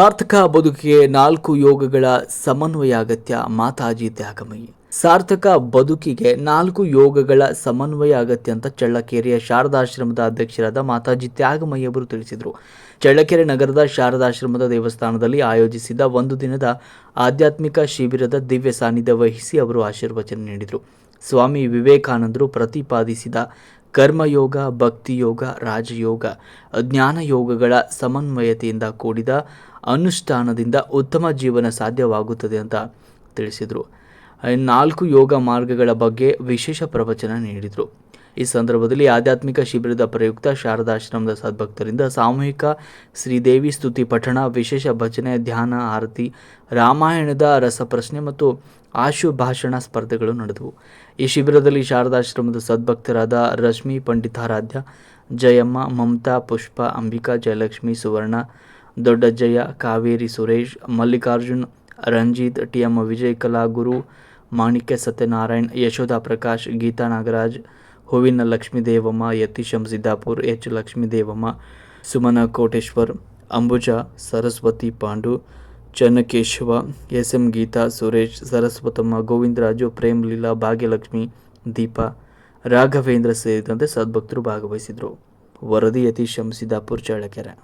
ಸಾರ್ಥಕ ಬದುಕಿಗೆ ನಾಲ್ಕು ಯೋಗಗಳ ಸಮನ್ವಯ ಅಗತ್ಯ, ಮಾತಾಜಿ ತ್ಯಾಗಮಯಿ. ಸಾರ್ಥಕ ಬದುಕಿಗೆ ನಾಲ್ಕು ಯೋಗಗಳ ಸಮನ್ವಯ ಅಗತ್ಯ ಅಂತ ಚಳ್ಳಕೆರೆಯ ಶಾರದಾಶ್ರಮದ ಅಧ್ಯಕ್ಷರಾದ ಮಾತಾಜಿ ತ್ಯಾಗಮಯಿ ಅವರು ತಿಳಿಸಿದರು. ಚಳ್ಳಕೆರೆ ನಗರದ ಶಾರದಾಶ್ರಮದ ದೇವಸ್ಥಾನದಲ್ಲಿ ಆಯೋಜಿಸಿದ ಒಂದು ದಿನದ ಆಧ್ಯಾತ್ಮಿಕ ಶಿಬಿರದ ದಿವ್ಯ ಸಾನ್ನಿಧ್ಯ ವಹಿಸಿ ಅವರು ಆಶೀರ್ವಚನ ನೀಡಿದರು. ಸ್ವಾಮಿ ವಿವೇಕಾನಂದರು ಪ್ರತಿಪಾದಿಸಿದ ಕರ್ಮಯೋಗ, ಭಕ್ತಿಯೋಗ, ರಾಜಯೋಗ ಜ್ಞಾನ ಯೋಗಗಳ ಸಮನ್ವಯತೆಯಿಂದ ಕೂಡಿದ ಅನುಷ್ಠಾನದಿಂದ ಉತ್ತಮ ಜೀವನ ಸಾಧ್ಯವಾಗುತ್ತದೆ ಅಂತ ತಿಳಿಸಿದರು. ನಾಲ್ಕು ಯೋಗ ಮಾರ್ಗಗಳ ಬಗ್ಗೆ ವಿಶೇಷ ಪ್ರವಚನ ನೀಡಿದರು. ಈ ಸಂದರ್ಭದಲ್ಲಿ ಆಧ್ಯಾತ್ಮಿಕ ಶಿಬಿರದ ಪ್ರಯುಕ್ತ ಶಾರದಾಶ್ರಮದ ಸದ್ಭಕ್ತರಿಂದ ಸಾಮೂಹಿಕ ಶ್ರೀದೇವಿ ಸ್ತುತಿ ಪಠಣ, ವಿಶೇಷ ಭಜನೆ, ಧ್ಯಾನ, ಆರತಿ, ರಾಮಾಯಣದ ರಸಪ್ರಶ್ನೆ ಮತ್ತು ಆಶು ಭಾಷಣ ಸ್ಪರ್ಧೆಗಳು ನಡೆದವು. ಈ ಶಿಬಿರದಲ್ಲಿ ಶಾರದಾಶ್ರಮದ ಸದ್ಭಕ್ತರಾದ ರಶ್ಮಿ, ಪಂಡಿತಾರಾಧ್ಯ, ಜಯಮ್ಮ, ಮಮತಾ, ಪುಷ್ಪ, ಅಂಬಿಕಾ, ಜಯಲಕ್ಷ್ಮಿ, ಸುವರ್ಣ, ದೊಡ್ಡಜ್ಜಯ್ಯ, ಕಾವೇರಿ ಸುರೇಶ್, ಮಲ್ಲಿಕಾರ್ಜುನ್, ರಂಜಿತ್, ಟಿ ಎಂ ವಿಜಯಕಲಾ ಗುರು, ಮಾಣಿಕ್ಯ ಸತ್ಯನಾರಾಯಣ್, ಯಶೋಧ ಪ್ರಕಾಶ್, ಗೀತಾ ನಾಗರಾಜ್ ಹೂವಿನ Lakshmidevamma Yatisham Siddapur H Lakshmidevamma Suman Koteshwar Ambuja, Saraswati Pandu, Channakeshava S M Geeta, Suresh, Saraswatamma, Govindaraju, Prem Leela, Bhagyalakshmi, Deepa, Raghavendra ಸೇರಿದಂತೆ ಸದ್ಭಕ್ತರು ಭಾಗವಹಿಸಿದರು. ವರದಿ Yati Siddapur Challakere.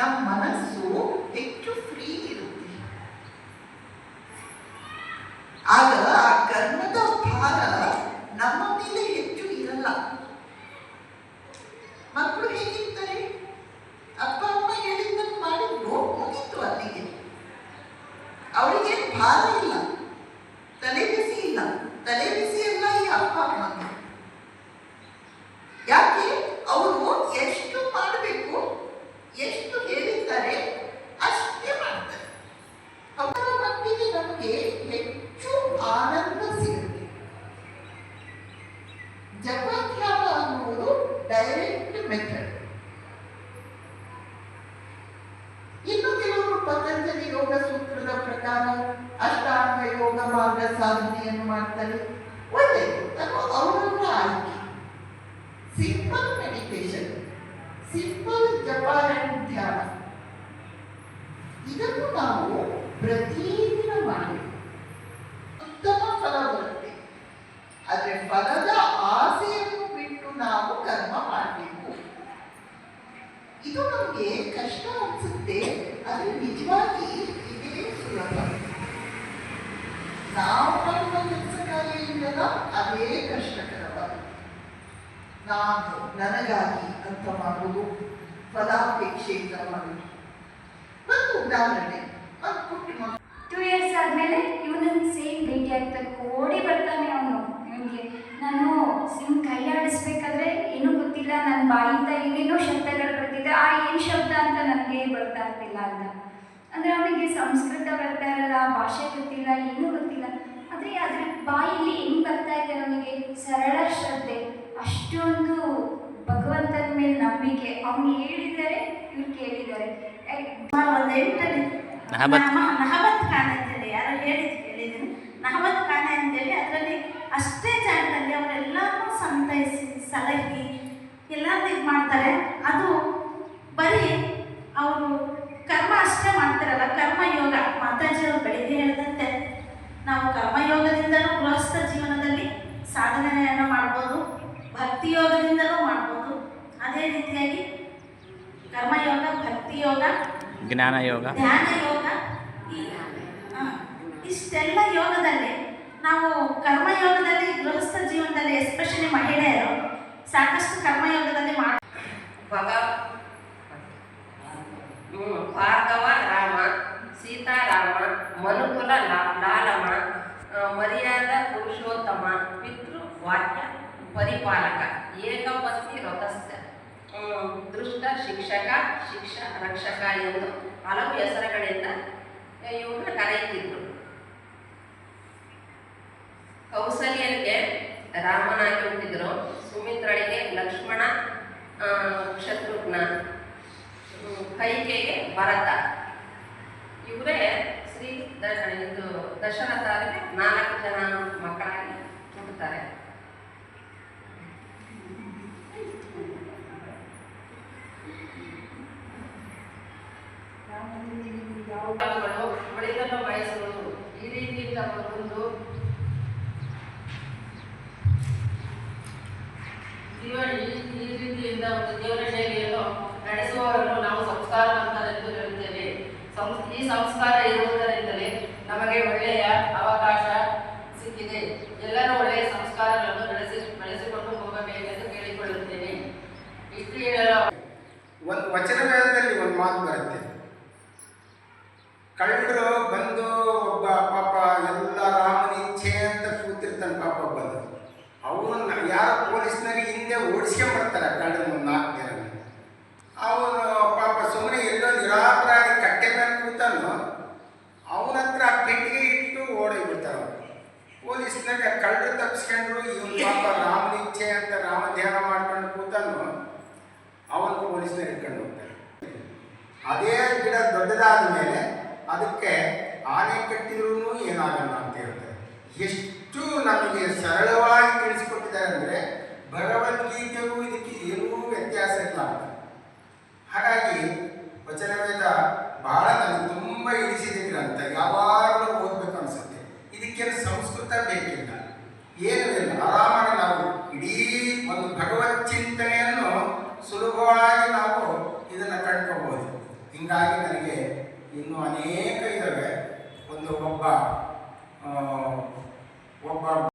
Karma, né? Direct method. ಇನ್ನು ಕೆಲವರು ಪತಂಜಲಿ ಯೋಗ ಸೂತ್ರದ ಪ್ರಕಾರ ಅಷ್ಟಾಂಗ ಯೋಗ ಮಾರ್ಗ ಸಾಧನೆಯನ್ನು ಮಾಡ್ತಾರೆ. ಒಳ್ಳೆಯದು ಅಥವಾ ಅವರವರ ಆಯ್ಕೆ. ಸಿಂಪಲ್ ಮೆಡಿಟೇಷನ್ ಸಿಂಪಲ್ ಜಪ ಧ್ಯಾನ. ಇದನ್ನು ನಾವು ಪ್ರತಿದಿನ ಮಾಡಿ. ಉತ್ತಮ ಫಲ ಬರುತ್ತೆ. ಆದರೆ ಫಲದ ಅದೇ ಕಷ್ಟಕರವಾದ ನಾನು ನನಗಾಗಿ ಅಂತ ಮಾಡುವುದು ಫಲಾಪೇಕ್ಷೆಯಿಂದ ಮಾಡುವುದು. ಒಂದು ಉದಾಹರಣೆ ಟೂ ಇಯರ್ಸ್ ಆದಮೇಲೆ ಇವನನ್ನು ಸೇಮ್ ಭೇಟಿ ಆಗ್ತಾನೆ ಓಡಿ ಬರ್ತಾನೆ ಅವನು. ಇವನಿಗೆ, ನಾನು ಸಿಮ್ ಕೈ ಆಡಿಸ್ಬೇಕಾದ್ರೆ ಏನೂ ಗೊತ್ತಿಲ್ಲ ನನ್ನ ಬಾಯಿಂದ ಏನೇನೋ ಶಬ್ದಗಳು ಬರ್ತಿದೆ, ಆ ಏನು ಶಬ್ದ ಅಂತ ನನಗೆ ಬರ್ತಾ ಇರ್ತಿಲ್ಲ ಅಂತ. ಅಂದರೆ ಅವನಿಗೆ ಸಂಸ್ಕೃತ ಬರ್ತಾ ಇರಲ್ಲ, ಭಾಷೆ ಗೊತ್ತಿಲ್ಲ, ಏನೂ ಗೊತ್ತಿಲ್ಲ. ಆದರೆ ಅದ್ರ ಬಾಯಲ್ಲಿ ಹೆಂಗ್ ಬರ್ತಾ ಇದೆ ನಮಗೆ? ಸರಳ ಶ್ರದ್ಧೆ. ಅಷ್ಟೊಂದು ಭಗವಂತನ ಮೇಲೆ ನಂಬಿಕೆ. ಅವ್ನು ಹೇಳಿದ್ದಾರೆ ಇವ್ರು ಕೇಳಿದ್ದಾರೆ. ಒಂದು. ನಹ- ನಹಬತ್. ಖಾನೆ ಅಂತೇಳಿ. ಯಾರು ಹೇಳಿದ್ ಕೇಳಿದ್ದೀನಿ ನಹಬತ್ ಖಾನೆ ಅಂತೇಳಿ ಅದರಲ್ಲಿ ಅಷ್ಟೇ ಜಾಗದಲ್ಲಿ ಅವರೆಲ್ಲರೂ ಸಂತೈಸಿ ಸಲಹಿ ಎಲ್ಲರೂ ಇದು ಮಾಡ್ತಾರೆ ಅದು ಬರೀ ಅವರು ಕರ್ಮ ಅಷ್ಟೇ ಮಾಡ್ತಾರಲ್ಲ ಕರ್ಮಯೋಗ ಮಾತಾಜಿಯವರು ಬೆಳಿಗ್ಗೆ ಹೇಳಿದಂತೆ ನಾವು ಕರ್ಮಯೋಗದಿಂದಲೂ ಗೃಹಸ್ಥ ಜೀವನದಲ್ಲಿ ಸಾಧನೆಯನ್ನು ಮಾಡ್ಬೋದು ಭಕ್ತಿ ಯೋಗದಿಂದಲೂ ಮಾಡ್ಬೋದು. ಅದೇ ರೀತಿಯಾಗಿ ಕರ್ಮಯೋಗ ಭಕ್ತಿ ಯೋಗ ಜ್ಞಾನ ಯೋಗ. ಧ್ಯಾನ ಯೋಗ ಈ ಆ, ಇಷ್ಟೆಲ್ಲ ಯೋಗದಲ್ಲಿ ನಾವು ಕರ್ಮಯೋಗದಲ್ಲಿ ಗೃಹಸ್ಥ ಜೀವನದಲ್ಲಿ ಎಸ್ಪೆಷಲಿ ಮಹಿಳೆಯರು ಸಾಕಷ್ಟು ಕರ್ಮಯೋಗದಲ್ಲಿ ಮಾಡ ಭಾರ್ಗವ ವಾಕ್ಯ ಪರಿಪಾಲಕ. ವ್ರತಸ್ಥ ಹ್ಮ್, ದೃಷ್ಟ ಶಿಕ್ಷಕ ಶಿಕ್ಷ ರಕ್ಷಕ ಎಂದು ಹಲವು ಹೆಸರುಗಳಿಂದ ಇವ್ರನ್ನ ಕರೆಯುತ್ತಿದ್ರು. ಕೌಸಲ್ಯನಿಗೆ ರಾಮನಾಗಿ ಹುಟ್ಟಿದ್ರು ಸುಮಿತ್ರಳಿಗೆ ಲಕ್ಷ್ಮಣ ಶತ್ರುಘ್ನ. ಕೈಕೆಗೆ ಭರತ. ಇವರೇ ಶ್ರೀ ಇದು ದಶರಥರಿಗೆ ನಾಲ್ಕು ಜನ ಮಕ್ಕಳಾಗಿ ಹುಟ್ಟುತ್ತಾರೆ. ಯಾವಾಗಲೂ ಉಳಿದನ್ನು ಬಯಸುವುದು, ಈ ರೀತಿಯಿಂದ ಒಂದು ಜೀವನ ಈ- ರೀತಿಯಿಂದ ಒಂದು ಜೀವನ ಶೈಲಿಯನ್ನು ನಡೆಸುವವರನ್ನು ನಾವು ಸಂಸ್ಕಾರವಂತರೆಂದು ಹೇಳುತ್ತೇವೆ. ಸಂಸ್, ಈ ಸಂಸ್ಕಾರ ಇರುವುದರಿಂದಲೇ ನಮಗೆ ಒಳ್ಳೆಯ ಅವಕಾಶ ಸಿಕ್ಕಿದೆ. ಎಲ್ಲರೂ ಒಳ್ಳೆಯ ಸಂಸ್ಕಾರಗಳನ್ನು ನಡೆಸಿ, ನಡೆಸಿಕೊಂಡು ಹೋಗಬೇಕೆಂದು ಕೇಳಿಕೊಳ್ಳುತ್ತೇನೆ. ಇಷ್ಟು ಹೇಳಲು ಒಂದು ವಚನವೇದದಲ್ಲಿ ಒಂದು ಮಾತು ಬರುತ್ತೆ. ಕಳ್ಳರು ಬಂದು ಒಬ್ಬ ಪಾಪ ಎಲ್ಲ ರಾಮನ ಇಚ್ಛೆ ಅಂತ ಕೂತಿರ್ತಾನೆ ಪಾಪ ಬಂದು ಅವನ ಯಾರು ಪೊಲೀಸ್ನರಿಗೆ ಹಿಂದೆ ಓಡಿಸ್ಕೊಂಬರ್ತಾರೆ ಕಳ್ಳನ ಒಂದು ನಾಲ್ಕು ಜನ. ಅವನು ಪಾಪ ಸುಮ್ಮನೆ ಎಲ್ಲೋ ನಿರಾಪರಾಗಿ ಕಟ್ಟೆ ಮೇಲೆ ಕೂತಾನೋ, ಅವನ ಹತ್ರ ಆ ಪೆಟ್ಟಿಗೆ ಇಟ್ಟು ಓಡೋಗ್ಬಿಡ್ತಾರ ಪೊಲೀಸ್ನಾಗ ಕಳ್ಳರು ತಪ್ಪಿಸ್ಕೊಂಡ್ರು ಇವನು ಪಾಪ ರಾಮನ ಇಚ್ಛೆ ಅಂತ ರಾಮ ಧ್ಯಾನ ಮಾಡ್ಕೊಂಡು ಕೂತಾನೋ, ಅವನು ಪೊಲೀಸ್ನಾಗ ಇಟ್ಕೊಂಡು ಹೋಗ್ತಾರೆ ಅದೇ ಗಿಡ ದೊಡ್ಡದಾದ ಮೇಲೆ ಅದಕ್ಕೆ ಆನೆ ಕಟ್ಟಿದ್ರೂ ಏನಾಗಲ್ಲ ಅಂತ ಹೇಳ್ತಾರೆ ಎಷ್ಟು ನಮಗೆ ಸರಳವಾಗಿ ತಿಳಿಸಿಕೊಟ್ಟಿದ್ದಾರೆ ಅಂದರೆ ಭಗವದ್ಗೀತೆಗೂ ಇದಕ್ಕೆ ಏನೂ ವ್ಯತ್ಯಾಸ ಇಲ್ಲ ಹಾಗಾಗಿ ವಚನವೇದ ಬಹಳ ನನಗೆ ತುಂಬ ಇಳಿಸಿದೆ ಗ್ರಂಥ. ಯಾವಾಗ ಒಬ್ಬ ಒಬ್ಬ